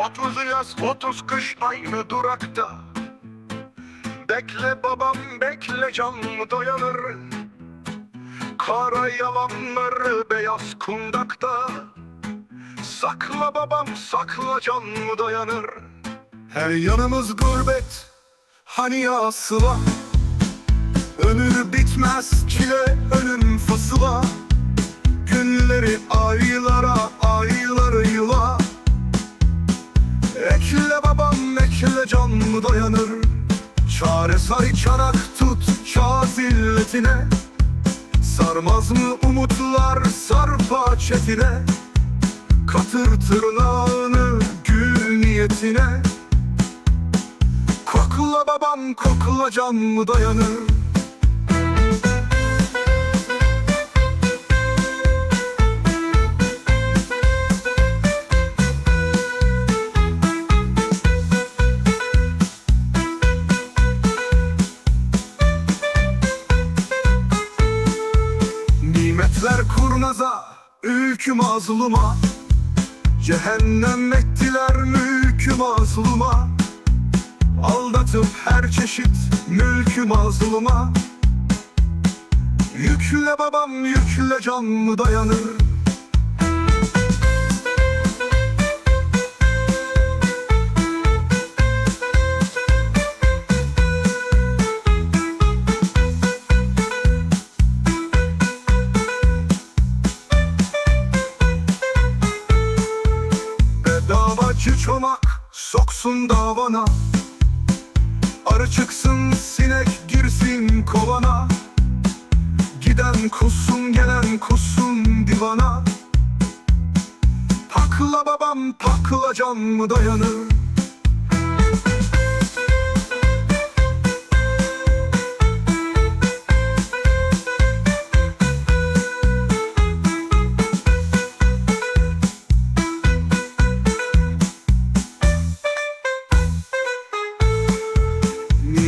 Otuz yaz otuz kış aynı durakta. Bekle babam bekle can dayanır. Kara yalanları beyaz kundakta. Sakla babam sakla can dayanır. Her yanımız gurbet Hani ya sıla Ömür bitmez çile ölüm fasıla ekle can mı dayanır? Çare say çanak tut çağ zilletine Sarmaz mı umutlar sarpa çetine? Katır tırnağını gül niyetine. Kokla babam kokla can mı dayanır Nimetler kurnaza, ülkü mazluma. Cehennem ettiler mülkü mazluma. Aldatıp her çeşit mülkü mazluma. Yükle babam yükle can mı dayanır çomak soksun davana. Arı çıksın sinek girsin kovana. Giden kussun gelen kussun divana. Pakla babam pakla can mı dayanır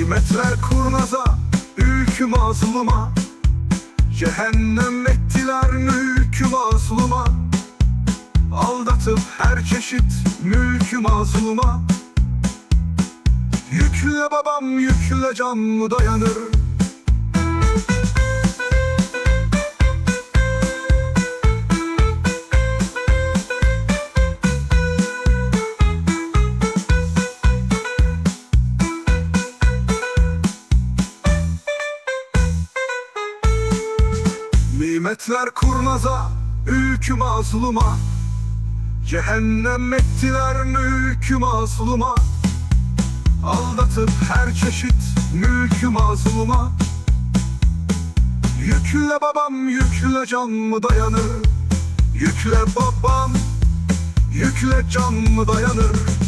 Nimetler kurnaza, ülkü mazluma. Cehennem ettiler mülkü mazluma. Aldatıp her çeşit mülkü mazluma. Yükle babam yükle can mı dayanır Nimetler kurnaza, ülkü mazluma. Cehennem ettiler mülkü mazluma. Aldatıp her çeşit mülkü mazluma. Yükle babam yükle can mı dayanır? Yükle babam yükle can mı dayanır